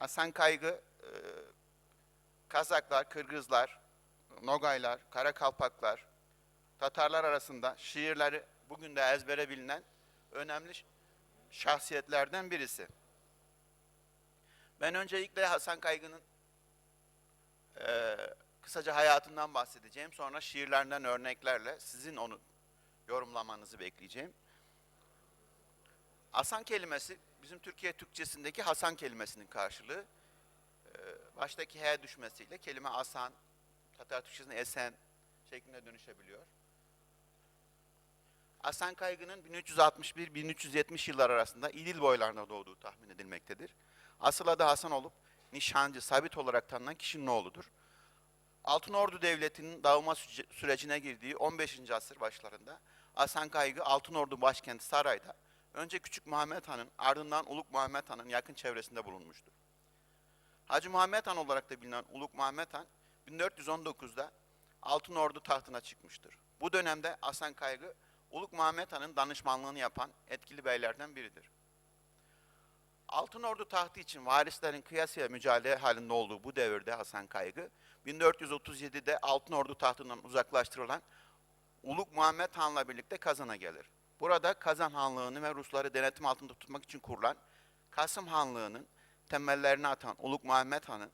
Hasan Kaygı, e, Kazaklar, Kırgızlar, Nogaylar, Karakalpaklar, Tatarlar arasında şiirleri bugün de ezbere bilinen önemli şahsiyetlerden birisi. Ben öncelikle Hasan Kaygı'nın e, kısaca hayatından bahsedeceğim. Sonra şiirlerinden örneklerle sizin onu yorumlamanızı bekleyeceğim. Hasan kelimesi bizim Türkiye Türkçesindeki Hasan kelimesinin karşılığı. Ee, baştaki H düşmesiyle kelime Hasan, Tatar Türkçesinde Esen şeklinde dönüşebiliyor. Hasan Kaygı'nın 1361-1370 yıllar arasında İdil boylarında doğduğu tahmin edilmektedir. Asıl adı Hasan olup nişancı, sabit olarak tanınan kişinin oğludur. Altınordu Devleti'nin dağılma sürecine girdiği 15. asır başlarında Hasan Kaygı Altınordu başkenti Saray'da önce Küçük Muhammed Han'ın ardından Uluk Muhammed Han'ın yakın çevresinde bulunmuştur. Hacı Muhammed Han olarak da bilinen Uluk Muhammed Han 1419'da Altınordu tahtına çıkmıştır. Bu dönemde Hasan Kaygı Uluk Muhammed Han'ın danışmanlığını yapan etkili beylerden biridir. Altınordu tahtı için varislerin kıyasıya mücadele halinde olduğu bu devirde Hasan Kaygı, 1437'de Altınordu tahtından uzaklaştırılan Uluk Muhammed Han'la birlikte Kazan'a gelir. Burada Kazan Hanlığı'nı ve Rusları denetim altında tutmak için kurulan Kasım Hanlığı'nın temellerini atan Uluk Muhammed Han'ın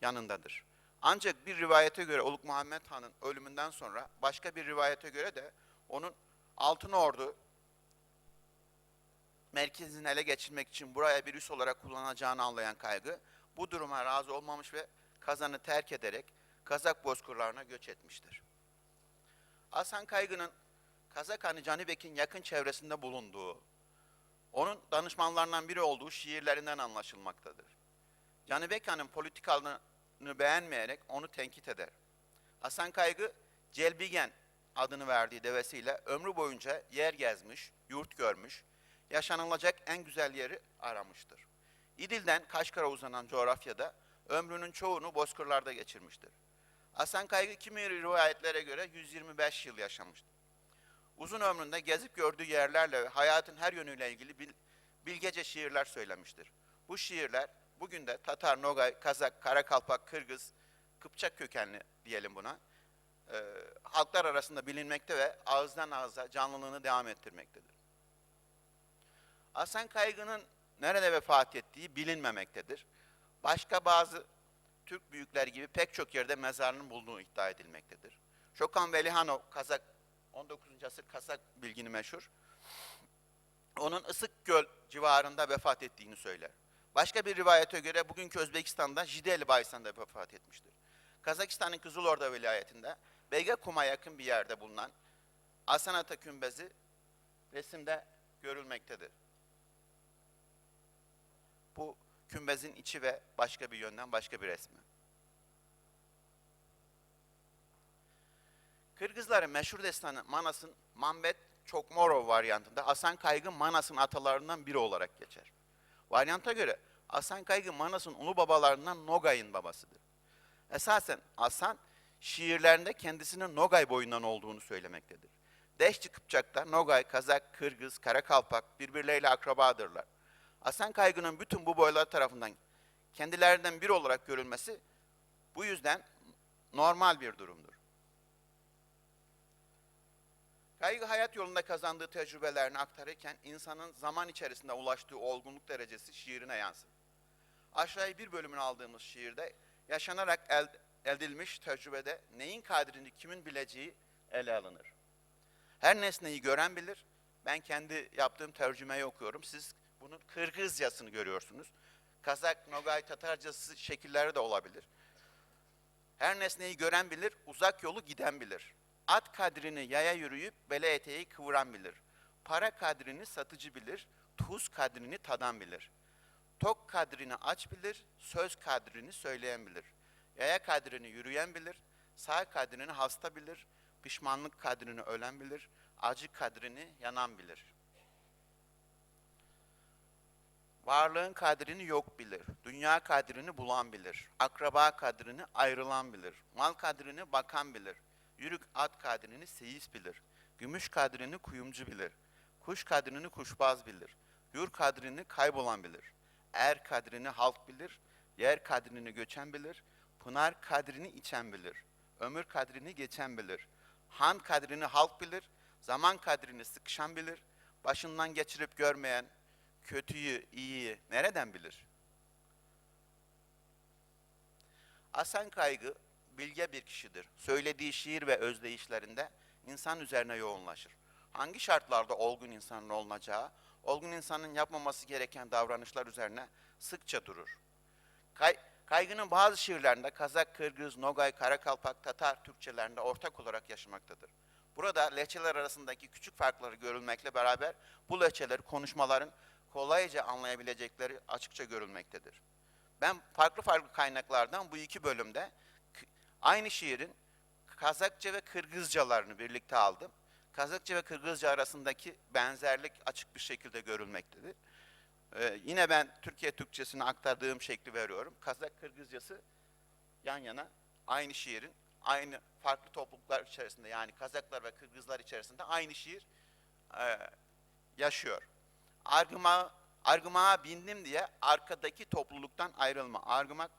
yanındadır. Ancak bir rivayete göre Uluk Muhammed Han'ın ölümünden sonra başka bir rivayete göre de onun Altınordu merkezini ele geçirmek için buraya bir üs olarak kullanacağını anlayan kaygı bu duruma razı olmamış ve Kazan'ı terk ederek Kazak bozkırlarına göç etmiştir. Hasan Kaygı'nın Kazak Hanı Canibek'in yakın çevresinde bulunduğu, onun danışmanlarından biri olduğu şiirlerinden anlaşılmaktadır. Canibek Han'ın politikalarını beğenmeyerek onu tenkit eder. Hasan Kaygı, Celbigen adını verdiği devesiyle ömrü boyunca yer gezmiş, yurt görmüş, yaşanılacak en güzel yeri aramıştır. İdil'den Kaşgar'a uzanan coğrafyada ömrünün çoğunu bozkırlarda geçirmiştir. Hasan Kaygı kimi rivayetlere göre 125 yıl yaşamıştır. Uzun ömründe gezip gördüğü yerlerle hayatın her yönüyle ilgili bil- bilgece şiirler söylemiştir. Bu şiirler bugün de Tatar, Nogay, Kazak, Karakalpak, Kırgız, Kıpçak kökenli diyelim buna, e, halklar arasında bilinmekte ve ağızdan ağza canlılığını devam ettirmektedir. Hasan Kaygı'nın nerede vefat ettiği bilinmemektedir. Başka bazı Türk büyükler gibi pek çok yerde mezarının bulunduğu iddia edilmektedir. Şokan Velihanov, Kazak, 19. asır Kazak bilgini meşhur. Onun Isıkgöl civarında vefat ettiğini söyler. Başka bir rivayete göre bugünkü Özbekistan'da Jideli Baysan'da vefat etmiştir. Kazakistan'ın Kızılorda vilayetinde Begekum'a yakın bir yerde bulunan Asanata kümbezi resimde görülmektedir. Bu kümbezin içi ve başka bir yönden başka bir resmi. Kırgızların meşhur destanı Manas'ın Mambet Çokmorov varyantında Hasan Kaygı Manas'ın atalarından biri olarak geçer. Varyanta göre Hasan Kaygı Manas'ın ulu babalarından Nogay'ın babasıdır. Esasen Hasan şiirlerinde kendisinin Nogay boyundan olduğunu söylemektedir. Deşti Kıpçak'ta Nogay, Kazak, Kırgız, Karakalpak birbirleriyle akrabadırlar. Hasan Kaygı'nın bütün bu boylar tarafından kendilerinden biri olarak görülmesi bu yüzden normal bir durumdur. Kaygı hayat yolunda kazandığı tecrübelerini aktarırken insanın zaman içerisinde ulaştığı olgunluk derecesi şiirine yansır. Aşağıya bir bölümünü aldığımız şiirde yaşanarak el, edilmiş tecrübede neyin kadrini kimin bileceği ele alınır. Her nesneyi gören bilir. Ben kendi yaptığım tercümeyi okuyorum. Siz bunun Kırgızcasını görüyorsunuz. Kazak, Nogay, Tatarcası şekilleri de olabilir. Her nesneyi gören bilir, uzak yolu giden bilir. At kadrini yaya yürüyüp bele eteği kıvıran bilir. Para kadrini satıcı bilir, tuz kadrini tadan bilir. Tok kadrini aç bilir, söz kadrini söyleyen bilir. Yaya kadrini yürüyen bilir, sağ kadrini hasta bilir, pişmanlık kadrini ölen bilir, acı kadrini yanan bilir. Varlığın kadrini yok bilir, dünya kadrini bulan bilir, akraba kadrini ayrılan bilir, mal kadrini bakan bilir, yürük at kadrini seyis bilir, gümüş kadrini kuyumcu bilir, kuş kadrini kuşbaz bilir, yur kadrini kaybolan bilir, er kadrini halk bilir, Yer kadrini göçen bilir, pınar kadrini içen bilir. Ömür kadrini geçen bilir. Han kadrini halk bilir, zaman kadrini sıkışan bilir. Başından geçirip görmeyen kötüyü, iyiyi nereden bilir? Hasan Kaygı bilge bir kişidir. Söylediği şiir ve özdeyişlerinde insan üzerine yoğunlaşır. Hangi şartlarda olgun insanın olunacağı, olgun insanın yapmaması gereken davranışlar üzerine sıkça durur. Kay, Kaygı'nın bazı şiirlerinde Kazak, Kırgız, Nogay, Karakalpak, Tatar Türkçelerinde ortak olarak yaşamaktadır. Burada lehçeler arasındaki küçük farkları görülmekle beraber bu lehçeleri konuşmaların kolayca anlayabilecekleri açıkça görülmektedir. Ben farklı farklı kaynaklardan bu iki bölümde aynı şiirin Kazakça ve Kırgızcalarını birlikte aldım. Kazakça ve Kırgızca arasındaki benzerlik açık bir şekilde görülmektedir. Ee, yine ben Türkiye Türkçesini aktardığım şekli veriyorum. Kazak Kırgızcası yan yana aynı şiirin aynı farklı topluluklar içerisinde yani Kazaklar ve Kırgızlar içerisinde aynı şiir e, yaşıyor. Argıma argımağa bindim diye arkadaki topluluktan ayrılma. Argımak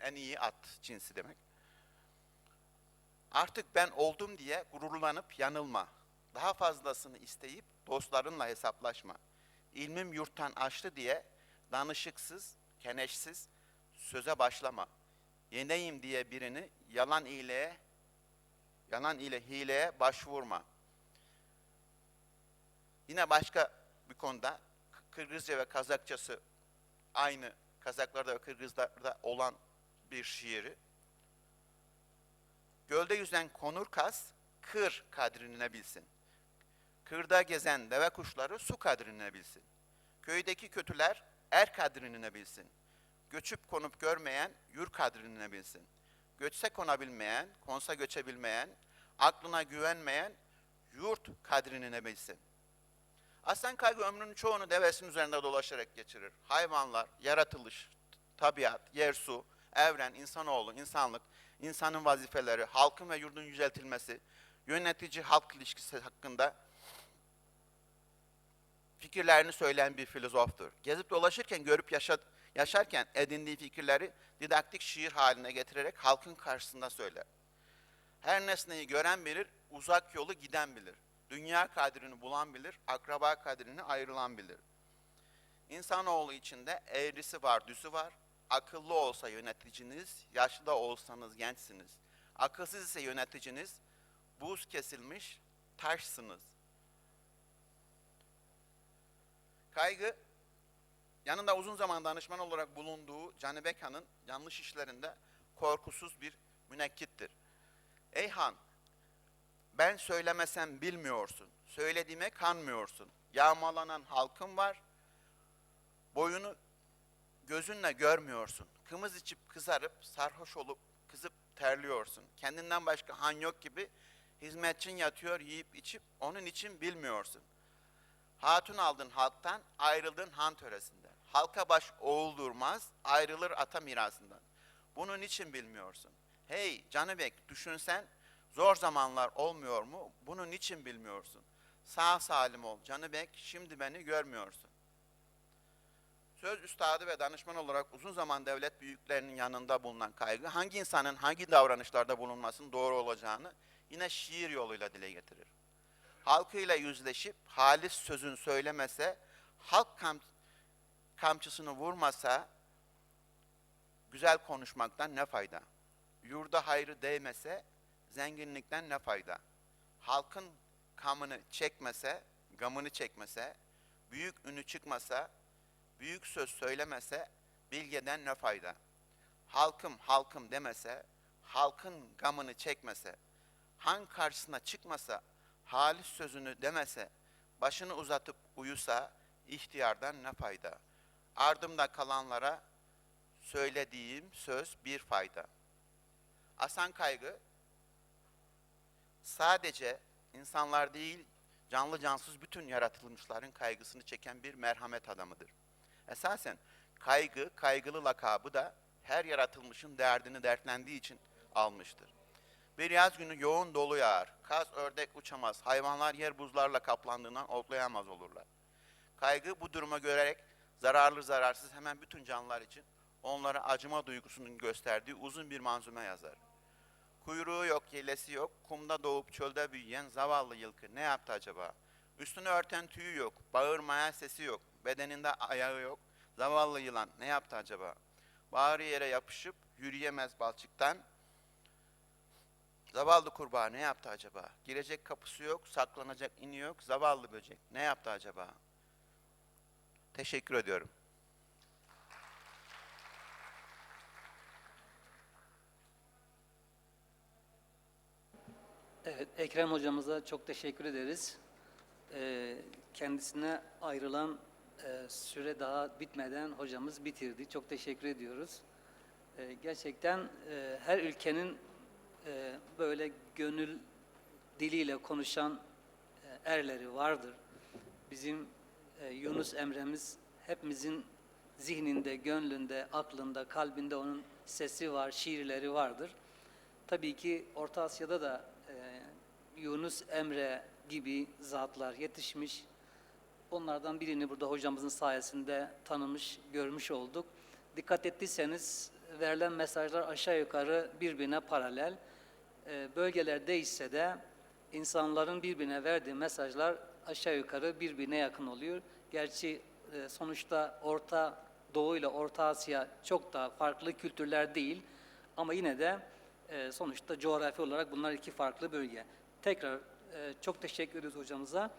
en iyi at cinsi demek. Artık ben oldum diye gururlanıp yanılma. Daha fazlasını isteyip dostlarınla hesaplaşma. İlmim yurttan açtı diye danışıksız, keneşsiz söze başlama. Yeneyim diye birini yalan iyiliğe, yalan ile hileye başvurma. Yine başka bir konuda Kırgızca ve Kazakçası aynı Kazaklarda ve Kırgızlarda olan bir şiiri. Gölde yüzen konur kas, kır kadrine bilsin. Kırda gezen deve kuşları su kadrine bilsin. Köydeki kötüler er kadrine bilsin. Göçüp konup görmeyen yur kadrine bilsin. Göçse konabilmeyen, konsa göçebilmeyen, aklına güvenmeyen yurt kadrine bilsin. Aslan kaygı ömrünün çoğunu devesinin üzerinde dolaşarak geçirir. Hayvanlar, yaratılış, tabiat, yer, su, evren, insanoğlu, insanlık, insanın vazifeleri, halkın ve yurdun yüceltilmesi, yönetici halk ilişkisi hakkında fikirlerini söyleyen bir filozoftur. Gezip dolaşırken, görüp yaşa, yaşarken edindiği fikirleri didaktik şiir haline getirerek halkın karşısında söyler. Her nesneyi gören bilir, uzak yolu giden bilir. Dünya kadrini bulan bilir, akraba kadrini ayrılan bilir. İnsanoğlu içinde eğrisi var, düzü var. Akıllı olsa yöneticiniz, yaşlı da olsanız gençsiniz. Akılsız ise yöneticiniz, buz kesilmiş taşsınız. Kaygı, yanında uzun zaman danışman olarak bulunduğu Canibek Han'ın yanlış işlerinde korkusuz bir münekkittir. Ey Han, ben söylemesem bilmiyorsun, söylediğime kanmıyorsun. Yağmalanan halkın var, boyunu gözünle görmüyorsun. Kımız içip kızarıp, sarhoş olup kızıp terliyorsun. Kendinden başka han yok gibi hizmetçin yatıyor yiyip içip onun için bilmiyorsun. Hatun aldın halktan, ayrıldın han töresinde. Halka baş oğul durmaz, ayrılır ata mirasından. Bunun için bilmiyorsun. Hey Canıbek düşünsen, zor zamanlar olmuyor mu? Bunun için bilmiyorsun. Sağ salim ol Canıbek, şimdi beni görmüyorsun. Söz üstadı ve danışman olarak uzun zaman devlet büyüklerinin yanında bulunan kaygı, hangi insanın hangi davranışlarda bulunmasının doğru olacağını yine şiir yoluyla dile getirir halkıyla yüzleşip halis sözün söylemese, halk kam kamçısını vurmasa, güzel konuşmaktan ne fayda? Yurda hayrı değmese, zenginlikten ne fayda? Halkın kamını çekmese, gamını çekmese, büyük ünü çıkmasa, büyük söz söylemese, bilgeden ne fayda? Halkım halkım demese, halkın gamını çekmese, han karşısına çıkmasa, halis sözünü demese, başını uzatıp uyusa, ihtiyardan ne fayda? Ardımda kalanlara söylediğim söz bir fayda. Asan kaygı sadece insanlar değil, canlı cansız bütün yaratılmışların kaygısını çeken bir merhamet adamıdır. Esasen kaygı, kaygılı lakabı da her yaratılmışın derdini dertlendiği için almıştır. Bir yaz günü yoğun dolu yağar. Kaz, ördek uçamaz. Hayvanlar yer buzlarla kaplandığından otlayamaz olurlar. Kaygı bu duruma görerek zararlı zararsız hemen bütün canlılar için onlara acıma duygusunun gösterdiği uzun bir manzume yazar. Kuyruğu yok, yelesi yok, kumda doğup çölde büyüyen zavallı yılkı ne yaptı acaba? Üstünü örten tüyü yok, bağırmaya sesi yok, bedeninde ayağı yok, zavallı yılan ne yaptı acaba? Bağrı yere yapışıp yürüyemez balçıktan, Zavallı kurbağa ne yaptı acaba? Girecek kapısı yok, saklanacak ini yok, zavallı böcek ne yaptı acaba? Teşekkür ediyorum. Evet, Ekrem hocamıza çok teşekkür ederiz. Ee, kendisine ayrılan e, süre daha bitmeden hocamız bitirdi. Çok teşekkür ediyoruz. Ee, gerçekten e, her ülkenin e, böyle gönül diliyle konuşan e, erleri vardır. Bizim Yunus Emre'miz hepimizin zihninde, gönlünde, aklında, kalbinde onun sesi var, şiirleri vardır. Tabii ki Orta Asya'da da Yunus Emre gibi zatlar yetişmiş. Onlardan birini burada hocamızın sayesinde tanımış, görmüş olduk. Dikkat ettiyseniz verilen mesajlar aşağı yukarı birbirine paralel. E, bölgelerde ise de insanların birbirine verdiği mesajlar aşağı yukarı birbirine yakın oluyor. Gerçi e, sonuçta Orta Doğu ile Orta Asya çok da farklı kültürler değil ama yine de e, sonuçta coğrafi olarak bunlar iki farklı bölge. Tekrar e, çok teşekkür ediyoruz hocamıza.